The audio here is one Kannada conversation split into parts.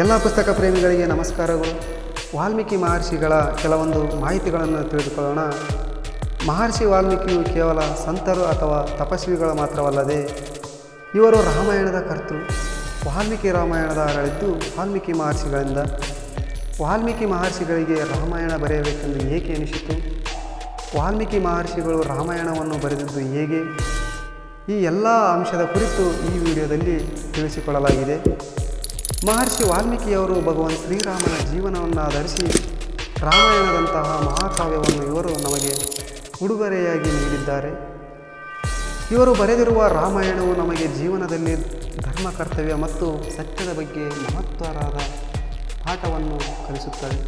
ಎಲ್ಲ ಪುಸ್ತಕ ಪ್ರೇಮಿಗಳಿಗೆ ನಮಸ್ಕಾರಗಳು. ವಾಲ್ಮೀಕಿ ಮಹರ್ಷಿಗಳ ಕೆಲವೊಂದು ಮಾಹಿತಿಗಳನ್ನು ತಿಳಿದುಕೊಳ್ಳೋಣ. ಮಹರ್ಷಿ ವಾಲ್ಮೀಕಿಯು ಕೇವಲ ಸಂತರು ಅಥವಾ ತಪಸ್ವಿಗಳು ಮಾತ್ರವಲ್ಲದೆ, ಇವರು ರಾಮಾಯಣದ ಕರ್ತೃ ವಾಲ್ಮೀಕಿ ರಾಮಾಯಣದ ಹರಳಿದ್ದು ವಾಲ್ಮೀಕಿ ಮಹರ್ಷಿಗಳಿಂದ. ವಾಲ್ಮೀಕಿ ಮಹರ್ಷಿಗಳಿಗೆ ರಾಮಾಯಣ ಬರೆಯಬೇಕೆಂದು ಏಕೆ ಅನಿಸಿತು ವಾಲ್ಮೀಕಿ ಮಹರ್ಷಿಗಳು ರಾಮಾಯಣವನ್ನು ಬರೆದಿದ್ದು ಹೇಗೆ? ಈ ಎಲ್ಲ ಅಂಶದ ಕುರಿತು ಈ ವಿಡಿಯೋದಲ್ಲಿ ತಿಳಿಸಿಕೊಡಲಾಗಿದೆ ಮಹರ್ಷಿ ವಾಲ್ಮೀಕಿಯವರು ಭಗವಾನ್ ಶ್ರೀರಾಮನ ಜೀವನವನ್ನು ಆಧರಿಸಿ ರಾಮಾಯಣದಂತಹ ಮಹಾಕಾವ್ಯವನ್ನು ಇವರು ನಮಗೆ ಉಡುಗೊರೆಯಾಗಿ ನೀಡಿದ್ದಾರೆ. ಇವರು ಬರೆದಿರುವ ರಾಮಾಯಣವು ನಮಗೆ ಜೀವನದಲ್ಲಿ ಧರ್ಮ ಕರ್ತವ್ಯ ಮತ್ತು ಸತ್ಯದ ಬಗ್ಗೆ ಮಹತ್ವರಾದ ಪಾಠವನ್ನು ಕಲಿಸುತ್ತದೆ.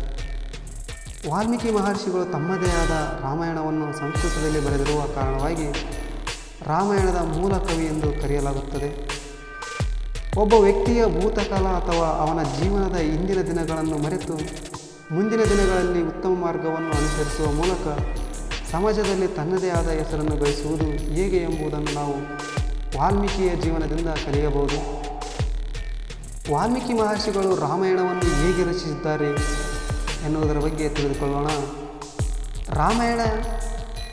ವಾಲ್ಮೀಕಿ ಮಹರ್ಷಿಗಳು ತಮ್ಮದೇ ಆದ ರಾಮಾಯಣವನ್ನು ಸಂಸ್ಕೃತದಲ್ಲಿ ಬರೆದಿರುವ ಕಾರಣವಾಗಿ ರಾಮಾಯಣದ ಮೂಲ ಕವಿ ಎಂದು ಕರೆಯಲಾಗುತ್ತದೆ. ಒಬ್ಬ ವ್ಯಕ್ತಿಯ ಭೂತಕಾಲ ಅಥವಾ ಅವನ ಜೀವನದ ಹಿಂದಿನ ದಿನಗಳನ್ನು ಮರೆತು ಮುಂದಿನ ದಿನಗಳಲ್ಲಿ ಉತ್ತಮ ಮಾರ್ಗವನ್ನು ಅನುಸರಿಸುವ ಮೂಲಕ ಸಮಾಜದಲ್ಲಿ ತನ್ನದೇ ಆದ ಹೆಸರನ್ನು ಗಳಿಸುವುದು ಹೇಗೆ ಎಂಬುದನ್ನು ನಾವು ವಾಲ್ಮೀಕಿಯ ಜೀವನದಿಂದ ಕಲಿಯಬಹುದು. ವಾಲ್ಮೀಕಿ ಮಹರ್ಷಿಗಳು ರಾಮಾಯಣವನ್ನು ಹೇಗೆ ರಚಿಸಿದ್ದಾರೆ ಎನ್ನುವುದರ ಬಗ್ಗೆ ತಿಳಿದುಕೊಳ್ಳೋಣ. ರಾಮಾಯಣ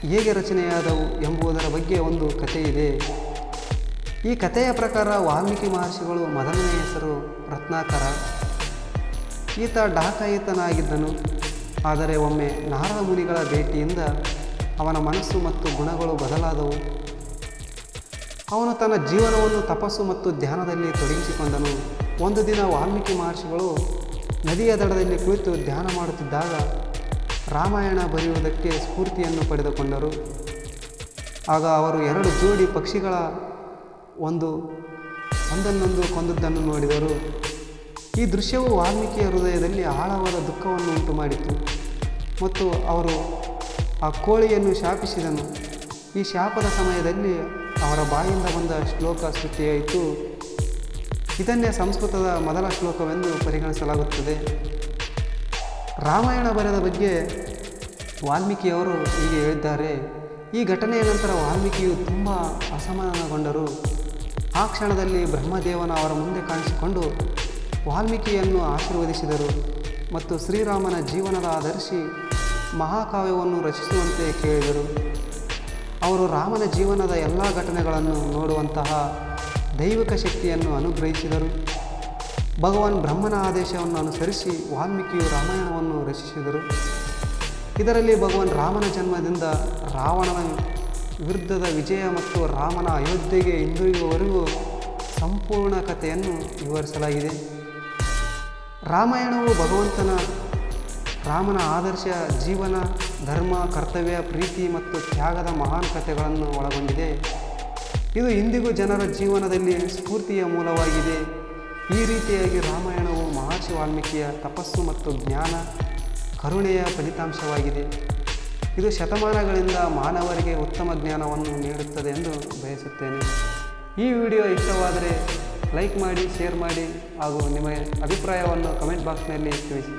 ಹೇಗೆ ರಚನೆಯಾದವು ಎಂಬುದರ ಬಗ್ಗೆ ಒಂದು ಕಥೆ ಇದೆ ಈ ಕಥೆಯ ಪ್ರಕಾರ ವಾಲ್ಮೀಕಿ ಮಹರ್ಷಿಗಳು ಮೊದಲನೇ ಹೆಸರು ರತ್ನಾಕರ. ಈತ ಡಾಕಾಯಿತನಾಗಿದ್ದನು. ಆದರೆ ಒಮ್ಮೆ ನಾರದ ಮುನಿಗಳ ಭೇಟಿಯಿಂದ ಅವನ ಮನಸ್ಸು ಮತ್ತು ಗುಣಗಳು ಬದಲಾದವು. ಅವನು ತನ್ನ ಜೀವನವನ್ನು ತಪಸ್ಸು ಮತ್ತು ಧ್ಯಾನದಲ್ಲಿ ತೊಡಗಿಸಿಕೊಂಡನು. ಒಂದು ದಿನ ವಾಲ್ಮೀಕಿ ಮಹರ್ಷಿಗಳು ನದಿಯ ದಡದಲ್ಲಿ ಕುಳಿತು ಧ್ಯಾನ ಮಾಡುತ್ತಿದ್ದಾಗ ರಾಮಾಯಣ ಬರೆಯುವುದಕ್ಕೆ ಸ್ಫೂರ್ತಿಯನ್ನು ಪಡೆದುಕೊಂಡರು. ಆಗ ಅವರು ಎರಡು ಜೋಡಿ ಪಕ್ಷಿಗಳ ಒಂದು ಒಂದನ್ನೊಂದು ಕೊಂದದ್ದನ್ನು ನೋಡಿದರು. ಈ ದೃಶ್ಯವು ವಾಲ್ಮೀಕಿಯ ಹೃದಯದಲ್ಲಿ ಆಳವಾದ ದುಃಖವನ್ನು ಉಂಟು ಮಾಡಿತು ಮತ್ತು ಅವರು ಆ ಕೋಳಿಯನ್ನು ಶಾಪಿಸಿದನು. ಈ ಶಾಪದ ಸಮಯದಲ್ಲಿ ಅವರ ಬಾಯಿಂದ ಬಂದ ಶ್ಲೋಕ ಸ್ತುತಿಯಾಯಿತು ಇದನ್ನೇ ಸಂಸ್ಕೃತದ ಮೊದಲ ಶ್ಲೋಕವೆಂದು ಪರಿಗಣಿಸಲಾಗುತ್ತದೆ. ರಾಮಾಯಣ ಬರೆದ ಬಗ್ಗೆ ವಾಲ್ಮೀಕಿಯವರು ಹೀಗೆ ಹೇಳಿದ್ದಾರೆ. ಈ ಘಟನೆಯ ನಂತರ ವಾಲ್ಮೀಕಿಯು ತುಂಬ ಅಸಮಾಧಾನಗೊಂಡರು. ಆ ಕ್ಷಣದಲ್ಲಿ ಬ್ರಹ್ಮದೇವನ ಅವರ ಮುಂದೆ ಕಾಣಿಸಿಕೊಂಡು ವಾಲ್ಮೀಕಿಯನ್ನು ಆಶೀರ್ವದಿಸಿದರು ಮತ್ತು ಶ್ರೀರಾಮನ ಜೀವನದ ಆಧರಿಸಿ ಮಹಾಕಾವ್ಯವನ್ನು ರಚಿಸುವಂತೆ ಕೇಳಿದರು. ಅವರು ರಾಮನ ಜೀವನದ ಎಲ್ಲ ಘಟನೆಗಳನ್ನು ನೋಡುವಂತಹ ದೈವಿಕ ಶಕ್ತಿಯನ್ನು ಅನುಗ್ರಹಿಸಿದರು. ಭಗವಾನ್ ಬ್ರಹ್ಮನ ಆದೇಶವನ್ನು ಅನುಸರಿಸಿ ವಾಲ್ಮೀಕಿಯು ರಾಮಾಯಣವನ್ನು ರಚಿಸಿದರು. ಇದರಲ್ಲಿ ಭಗವಾನ್ ರಾಮನ ಜನ್ಮದಿಂದ ರಾವಣನ ವಿರುದ್ಧದ ವಿಜಯ ಮತ್ತು ರಾಮನ ಅಯೋಧ್ಯೆಗೆ ಹಿಂದಿರುಗುವವರೆಗೂ ಸಂಪೂರ್ಣ ಕಥೆಯನ್ನು ವಿವರಿಸಲಾಗಿದೆ. ರಾಮಾಯಣವು ಭಗವಂತನ, ರಾಮನ ಆದರ್ಶ, ಜೀವನ, ಧರ್ಮ, ಕರ್ತವ್ಯ, ಪ್ರೀತಿ ಮತ್ತು ತ್ಯಾಗದ ಮಹಾನ್ ಕಥೆಗಳನ್ನು ಒಳಗೊಂಡಿದೆ. ಇದು ಇಂದಿಗೂ ಜನರ ಜೀವನದಲ್ಲಿ ಸ್ಫೂರ್ತಿಯ ಮೂಲವಾಗಿದೆ. ಈ ರೀತಿಯಾಗಿ ರಾಮಾಯಣವು ಮಹರ್ಷಿ ವಾಲ್ಮೀಕಿಯ ತಪಸ್ಸು ಮತ್ತು ಜ್ಞಾನ ಕರುಣೆಯ ಫಲಿತಾಂಶವಾಗಿದೆ. ಇದು ಶತಮಾನಗಳಿಂದ ಮಾನವರಿಗೆ ಉತ್ತಮ ಜ್ಞಾನವನ್ನು ನೀಡುತ್ತದೆ ಎಂದು ಬಯಸುತ್ತೇನೆ. ಈ ವಿಡಿಯೋ ಇಷ್ಟವಾದರೆ ಲೈಕ್ ಮಾಡಿ, ಶೇರ್ ಮಾಡಿ ಹಾಗೂ ನಿಮ್ಮ ಅಭಿಪ್ರಾಯವನ್ನು ಕಮೆಂಟ್ ಬಾಕ್ಸ್ನಲ್ಲಿ ತಿಳಿಸಿ.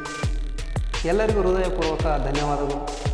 ಎಲ್ಲರಿಗೂ ಹೃದಯಪೂರ್ವಕ ಧನ್ಯವಾದಗಳು.